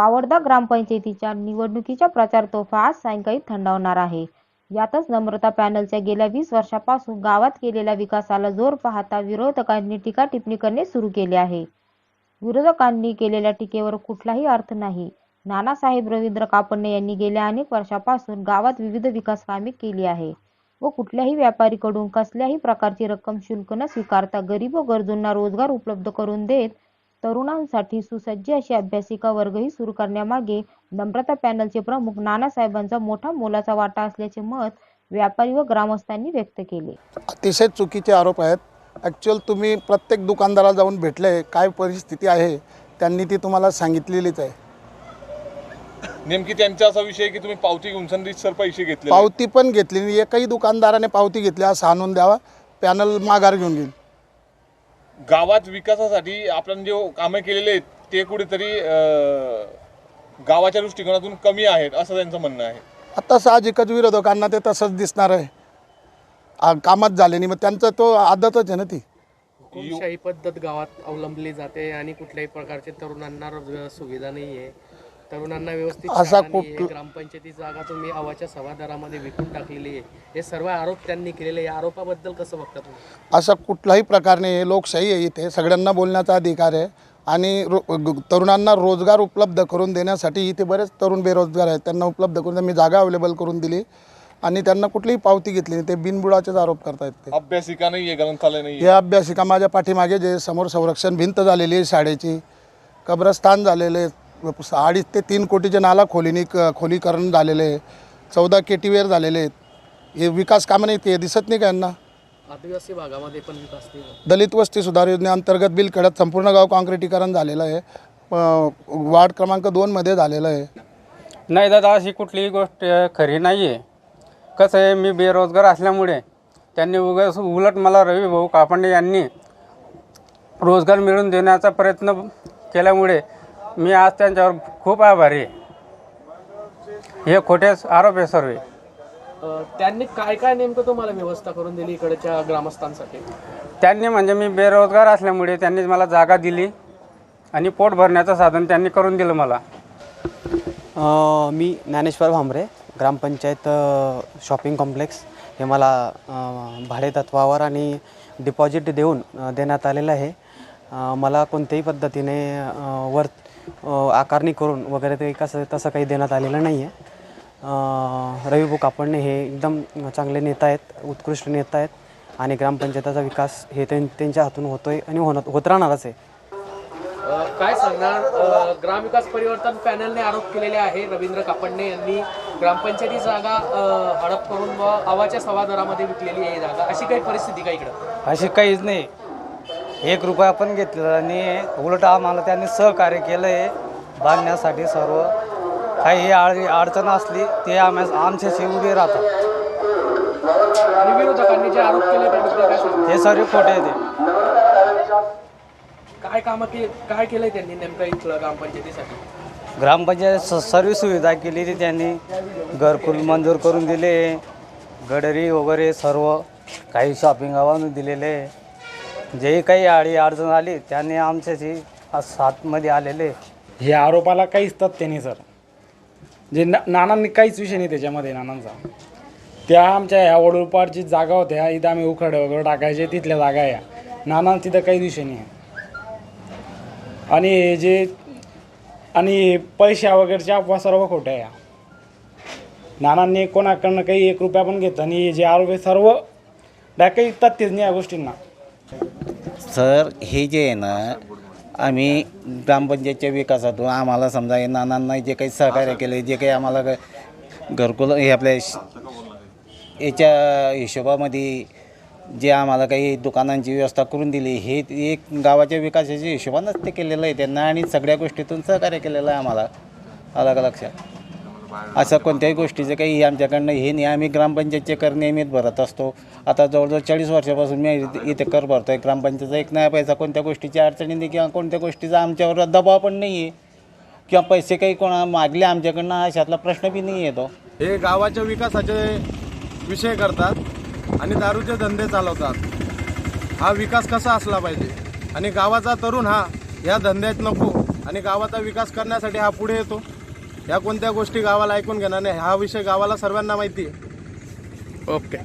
वावरदा ग्रामपंचायतीच्या निवडणुकीच्या प्रचार तोफा आज सायंकाळी थंडावणार आहे. यातच नम्रता पॅनलच्या गेल्या वीस वर्षापासून गावात केलेल्या विकासाला जोर पाहता विरोधकांनी टीका टिप्पणी करणे सुरू केले आहे. विरोधकांनी केलेल्या टीकेवर कुठलाही अर्थ नाही. नानासाहेब रवींद्र कापडणे यांनी गेल्या अनेक वर्षापासून गावात विविध विकास कामे केली आहे व कुठल्याही व्यापारीकडून कसल्याही प्रकारची रक्कम शुल्क न स्वीकारता गरीब व गरजूंना रोजगार उपलब्ध करून देत तरुणांसाठी सुसज्ज अशी अभ्यासिका वर्गही सुरू करण्यामागे नम्रता पॅनलचे प्रमुख नानासाहेबांचा मोठा मोलाचा वाटा असल्याचे मत व्यापारी व ग्रामस्थांनी व्यक्त केले. अतिशय चुकीचे आरोप आहेत. ॲक्च्युअल तुम्ही प्रत्येक दुकानदाराला जाऊन भेटले काय परिस्थिती आहे त्यांनी ती तुम्हाला सांगितलेलीच आहे. नेमकी त्यांचा असा विषय आहे की तुम्ही पावती घेऊन सर पैसे घेतले पावती पण घेतली एकही दुकानदाराने पावती घेतली असं आणून द्यावा पॅनल माघार घेऊन घेईल. गावात विकासासाठी आपण जे कामे केलेले आहेत ते कुठेतरी गावाच्या दृष्टिकोनातून कमी आहेत असं त्यांचं म्हणणं आहे. आता साहजिकच विरोधकांना ते तसंच दिसणार आहे. आ, कामच झाले नाही मग त्यांचं तो आदतच आहे ना ती. हुकुमशाही पद्धत गावात अवलंबली जाते आणि कुठल्याही प्रकारचे तरुणांना रोजगार सुविधा नाही आहे तरुणांना व्यवस्थित असा. कुठ- ग्रामपंचायती जागा तुम्ही आवाच्या सव्वा दरामध्ये विकून टाकलेली आहे. हे सर्व आरोप त्यांनी केलेले या आरोपाबद्दल कसं बघता तुम्ही? असा कुठलाही प्रकारने हे लोकशाही आहे इथे. सगळ्यांना बोलण्याचा अधिकार आहे आणि रो तरुणांना रोजगार उपलब्ध करून देण्यासाठी इथे बरेच तरुण बेरोजगार आहेत. त्यांना उपलब्ध करून मी जागा अवेलेबल करून दिली आणि त्यांना कुठलीही पावती घेतली नाही. ते बिनबुडाचेच आरोप करतायत ते. अभ्यासिका नाहीये ग्रंथालय नाहीये या अभ्यासिका माझ्या पाठीमागे जे समोर संरक्षण भिंत झालेली आहे शाळेची कब्रस्तान झालेले अडीच ते तीन कोटीचे नाला खोलीनी क- खोलीकरण झालेले आहे. चौदा केटीवेअर झालेले आहेत. हे विकास कामं नाही ते दिसत नाही का यांना? आदिवासी भागामध्ये पण विकास. दलित वस्ती सुधार योजनेअंतर्गत बिल खेड्यात संपूर्ण गाव काँक्रिटीकरण झालेलं आहे. अ, वार्ड क्रमांक दोनमध्ये झालेलं आहे. नाही दादा अशी कुठलीही गोष्ट खरी नाही आहे कसं आहे मी बेरोजगार असल्यामुळे त्यांनी उगाच उलट मला रवी भाऊ कापंडे यांनी रोजगार मिळवून देण्याचा प्रयत्न केल्यामुळे मी आज त्यांच्यावर खूप आभारी आहे. हे खोटे आरोप आहे. सर्व अं, त्यांनी काय काय नेमकं तुम्हाला व्यवस्था करून दिली इकडच्या ग्रामस्थांसाठी? त्यांनी म्हणजे मी बेरोजगार असल्यामुळे त्यांनी मला जागा दिली आणि पोट भरण्याचं साधन त्यांनी करून दिलं मला. अ, मी ज्ञानेश्वर भांबरे ग्रामपंचायत अ, शॉपिंग कॉम्प्लेक्स. हे मला अ, भाडे तत्वावर आणि डिपॉझिट देऊन अ, देण्यात आलेलं आहे. अ, मला कोणत्याही पद्धतीने अ, वर आकारणी करून वगैरे ते कसं तसं काही देण्यात आलेलं नाही आहे रविभाऊ कापडणे हे एकदम चांगले नेता आहेत उत्कृष्ट नेता आहेत आणि ग्रामपंचायताचा विकास हे त्यां त्यांच्या हातून होतोय आणि होणार होत राहणारच आहे. काय सांगणार? ग्रामविकास परिवर्तन पॅनलने आरोप केलेले आहे. रवींद्र कापडणे यांनी ग्रामपंचायती जागा हडप करून व आवाच्या सव्वा दरामध्ये विकलेली आहे ही जागा. अशी काही परिस्थिती का इकडं? असे काहीच नाही. एक रुपया पण घेतलेला नाही उलट आम्हाला त्यांनी सहकार्य केलं आहे बांधण्यासाठी सर्व. काही अड अडचण असली ते आम्हा आमच्याशी उभे राहतात. आणि विरोधकांनी जे आरोप केले त्याबद्दल काय सांगणार ते सर्व खोटे आहे ते. काय कामं के काय केलंय त्यांनी नेमकं इथलं ग्रामपंचायतीसाठी? ग्रामपंचायत स सर्व सुविधा केलेली त्यांनी. घरकुल मंजूर करून दिले. गडरी वगैरे सर्व काही शॉपिंग आणून दिलेले. जे काही अडी अडचण आली त्यांनी आमच्याशी साथमध्ये आलेले. हे आरोपाला काहीच तथ्य नाही सर. जे ना नानांनी काहीच विषय नाही त्याच्यामध्ये नानांचा. त्या आमच्या ह्या वडोलपाडची जागा होत्या इथं आम्ही उखड वगैरे टाकायचे तिथल्या जागा या नाना तिथं काही विषय नाही. आहे आणि जे आणि पैशा वगैरेच्या अफवा सर्व खोट्या या नानांनी कोणाकडनं काही एक रुपया पण घेतला आणि जे आरोप आहे सर्व काही तथ्यच नाही या गोष्टींना. सर हे जे आहे ना आम्ही ग्रामपंचायतच्या विकासातून आम्हाला समजा हे नानांना जे काही सहकार्य केले जे काही आम्हाला ग- घरकुल हे आपल्या श- याच्या हिशोबामध्ये जे आम्हाला काही दुकानांची व्यवस्था करून दिली हे एक गावाच्या विकासाच्या हिशोबानंच ते केलेलं आहे त्यांना आणि सगळ्या गोष्टीतून सहकार्य केलेलं आहे आम्हाला. अलग लक्षात? असं कोणत्याही गोष्टीचं काही आमच्याकडनं हे नाही. आम्ही ग्रामपंचायतचे कर नियमित भरत असतो. आता जवळजवळ चाळीस वर्षापासून मी इथे- कर भरतो आहे ग्रामपंचायतचा एक नाही पैसा कोणत्या गोष्टीची अडचणी नाही किंवा कोणत्या गोष्टीचा आमच्यावर दबाव पण नाही आहे किंवा पैसे काही कोणा मागले आमच्याकडनं अशातला प्रश्न बी नाही येतो हे गावाच्या विकासाचे विषय करतात आणि दारूचे धंदे चालवतात. हा विकास कसा असला पाहिजे? आणि गावाचा तरुण हा या धंद्यात नको. आणि गावाचा विकास करण्यासाठी हा पुढे येतो. ह्या कोणत्या गोष्टी गावाला ऐकून घेणार नाही हा विषय गावाला सर्वांना माहिती आहे. ओके